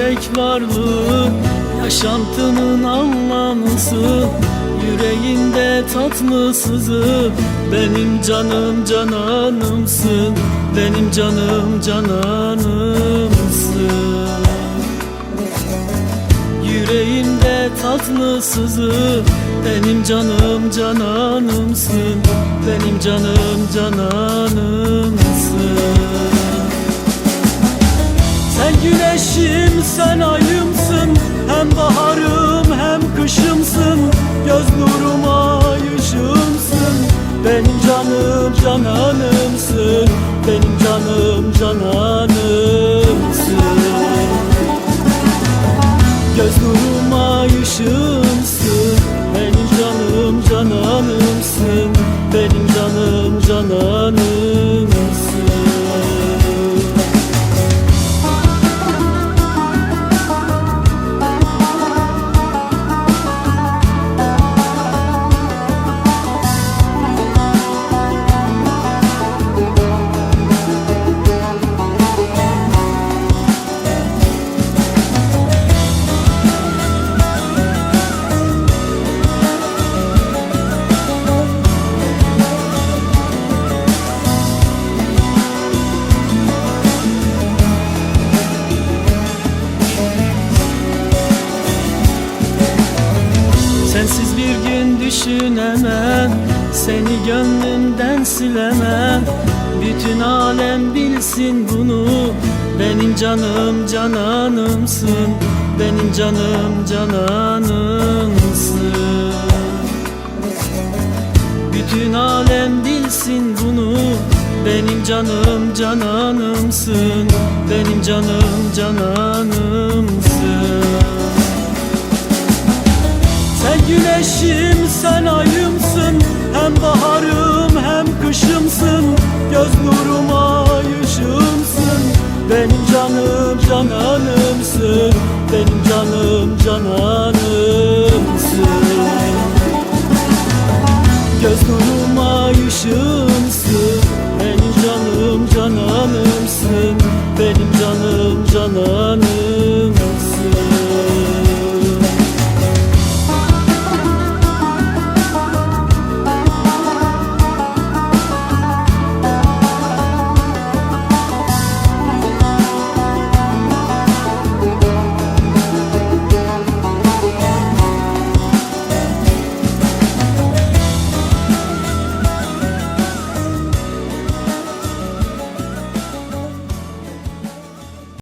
tek varlığı Yaşantının anlamısı Yüreğinde tatlısızı. Benim canım cananımsın Benim canım cananımsın. Yüreğimde tatlısızı Benim canım cananımsın Benim canım cananımsın güneşim sen ayımsın. Hem baharım hem kışımsın. Göz nuruma ışığımsın. Benim canım cananımsın. Benim canım cananımsın düşünemem Seni gönlümden silemem. Bütün alem bilsin bunu Benim canım cananımsın. Benim canım cananımsın. Bütün alem bilsin bunu Benim canım cananımsın. Benim canım cananımsın güneşim sen ayımsın. Hem baharım hem kışımsın. Göz nuruma ışığımsın. Benim canım cananımsın. Benim canım cananımsın. Göz nuruma ışığımsın